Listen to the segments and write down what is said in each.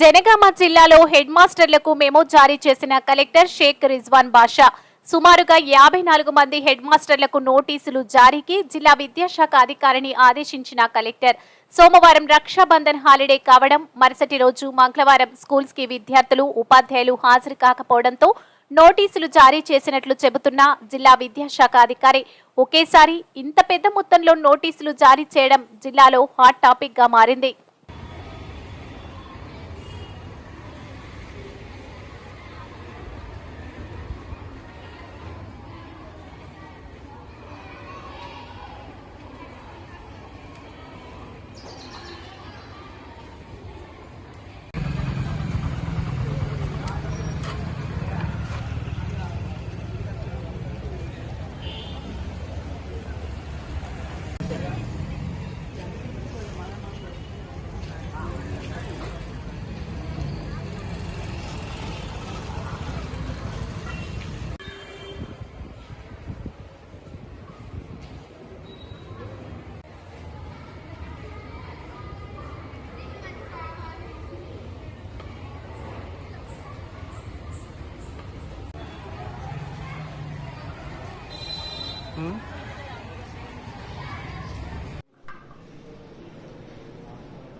జనగామ జిల్లాలో head మాస్టర్లకు memo జారీ చేసిన కలెక్టర్ షేక్ రిజ్వాన్ బాషా. సుమారుగా యాభై నాలుగు మంది హెడ్ మాస్టర్లకు నోటీసులు జారీకి జిల్లా విద్యాశాఖ అధికారిని ఆదేశించిన కలెక్టర్. సోమవారం రక్షాబంధన్ హాలిడే కావడం మరుసటి రోజు మంగళవారం స్కూల్స్కి విద్యార్థులు ఉపాధ్యాయులు హాజరు కాకపోవడంతో నోటీసులు జారీ చేసినట్లు చెబుతున్న జిల్లా విద్యాశాఖ అధికారి. ఒకేసారి ఇంత పెద్ద మొత్తంలో నోటీసులు జారీ చేయడం జిల్లాలో హాట్ టాపిక్గా మారింది.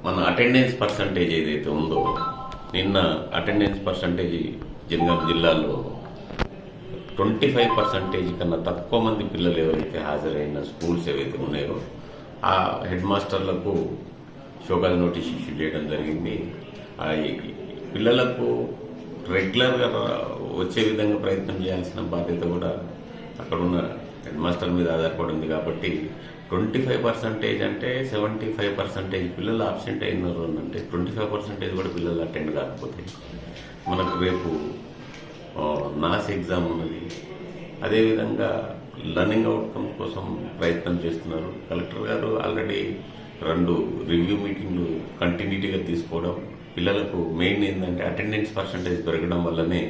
మన అటెండెన్స్ పర్సంటేజ్ ఏదైతే ఉందో నిన్న అటెండెన్స్ పర్సంటేజ్ జనగాం జిల్లాలో ట్వంటీ ఫైవ్ పర్సంటేజ్ కన్నా తక్కువ మంది పిల్లలు ఎవరైతే హాజరైన స్కూల్స్ ఏవైతే ఉన్నాయో ఆ హెడ్ మాస్టర్లకు షోకాజ్ నోటీస్ ఇష్యూ చేయడం జరిగింది. పిల్లలకు రెగ్యులర్గా వచ్చే విధంగా ప్రయత్నం చేయాల్సిన బాధ్యత కూడా అక్కడున్న హెడ్ మాస్టర్ మీద ఆధారపడి ఉంది కాబట్టి ట్వంటీ ఫైవ్ పర్సెంటేజ్ అంటే సెవెంటీ ఫైవ్ పర్సెంటేజ్ పిల్లలు ఆబ్సెంట్ అయినారు అని అంటే ట్వంటీ ఫైవ్ పర్సెంటేజ్ కూడా పిల్లలు అటెండ్ కాకపోతే మనకు రేపు నాస్ ఎగ్జామ్ ఉన్నది. అదేవిధంగా లర్నింగ్ అవుట్కమ్ కోసం ప్రయత్నం చేస్తున్నారు. కలెక్టర్ గారు ఆల్రెడీ రెండు రివ్యూ మీటింగ్లు కంటిన్యూటీగా తీసుకోవడం పిల్లలకు మెయిన్ ఏంటంటే అటెండెన్స్ పర్సంటేజ్ పెరగడం వల్లనే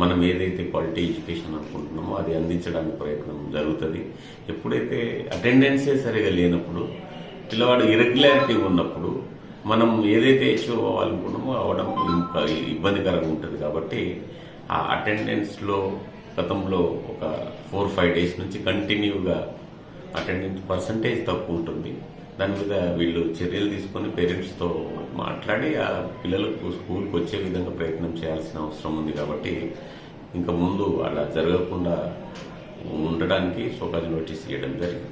మనం ఏదైతే క్వాలిటీ ఎడ్యుకేషన్ అనుకుంటున్నామో అది అందించడానికి ప్రయత్నం జరుగుతుంది. ఎప్పుడైతే అటెండెన్సే సరిగా లేనప్పుడు పిల్లవాడు ఇరెగ్యులారిటీ ఉన్నప్పుడు మనం ఏదైతే అచీవ్ అవ్వాలనుకున్నామో అవడం ఇబ్బందికరంగా ఉంటుంది కాబట్టి ఆ అటెండెన్స్లో గతంలో ఒక ఫోర్ ఫైవ్ డేస్ నుంచి కంటిన్యూగా అటెండెన్స్ పర్సంటేజ్ తక్కువ ఉంటుంది. దాని మీద వీళ్ళు చర్యలు తీసుకొని పేరెంట్స్తో మాట్లాడి ఆ పిల్లలకు స్కూల్కి వచ్చే విధంగా ప్రయత్నం చేయాల్సిన అవసరం ఉంది కాబట్టి ఇంకా ముందు అలా జరగకుండా ఉండడానికి సోకాజ్ నోటీస్ ఇవ్వడం జరిగింది.